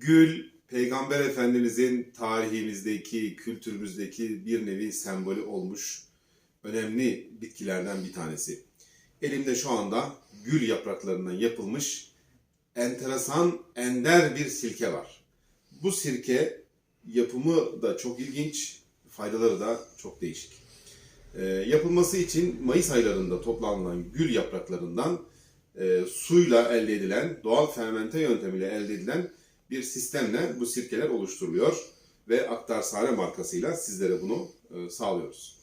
Gül, Peygamber Efendimizin tarihimizdeki, kültürümüzdeki bir nevi sembolü olmuş önemli bitkilerden bir tanesi. Elimde şu anda gül yapraklarından yapılmış enteresan, ender bir sirke var. Bu sirke yapımı da çok ilginç, faydaları da çok değişik. Ee, yapılması için Mayıs aylarında toplanılan gül yapraklarından e, suyla elde edilen, doğal fermente yöntemiyle elde edilen bir sistemle bu sirkeler oluşturuluyor ve Aktarsare markasıyla sizlere bunu e, sağlıyoruz.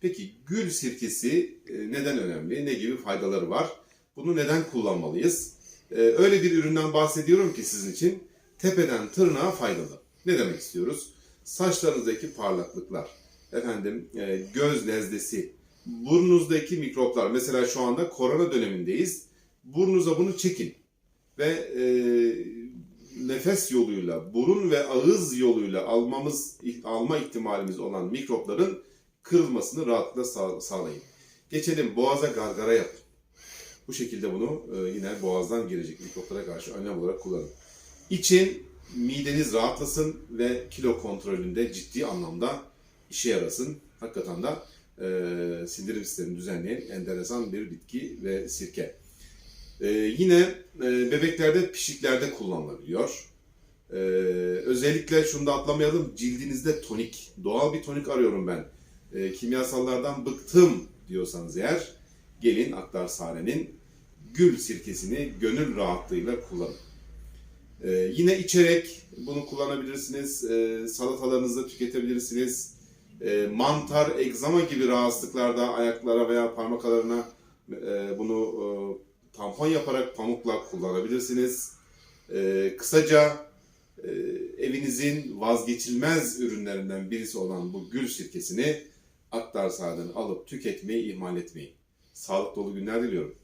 Peki gül sirkesi e, neden önemli? Ne gibi faydaları var? Bunu neden kullanmalıyız? E, öyle bir üründen bahsediyorum ki sizin için tepeden tırnağa faydalı. Ne demek istiyoruz? Saçlarınızdaki parlaklıklar, efendim göz lezdesi, burnunuzdaki mikroplar. Mesela şu anda korona dönemindeyiz. Burnunuza bunu çekin ve nefes yoluyla, burun ve ağız yoluyla almamız alma ihtimalimiz olan mikropların kırılmasını rahatlıkla sağ- sağlayın. Geçelim boğaza gargara yapın. Bu şekilde bunu e, yine boğazdan girecek mikroplara karşı önlem olarak kullanın. İçin mideniz rahatlasın ve kilo kontrolünde ciddi anlamda işe yarasın. Hakikaten de e, sindirim sistemini düzenleyen enteresan bir bitki ve sirke. E, yine e, bebeklerde pişiklerde kullanılabiliyor. E, özellikle şunu da atlamayalım cildinizde tonik, doğal bir tonik arıyorum ben. E, kimyasallardan bıktım diyorsanız eğer gelin Aktar Sare'nin gül sirkesini gönül rahatlığıyla kullanın. Ee, yine içerek bunu kullanabilirsiniz. Ee, salatalarınızda tüketebilirsiniz. Ee, mantar, egzama gibi rahatsızlıklarda ayaklara veya parmak aralarına bunu e, tampon yaparak pamukla kullanabilirsiniz. Ee, kısaca e, evinizin vazgeçilmez ürünlerinden birisi olan bu gül sirkesini Aktar Sade'den alıp tüketmeyi ihmal etmeyin. Sağlık dolu günler diliyorum.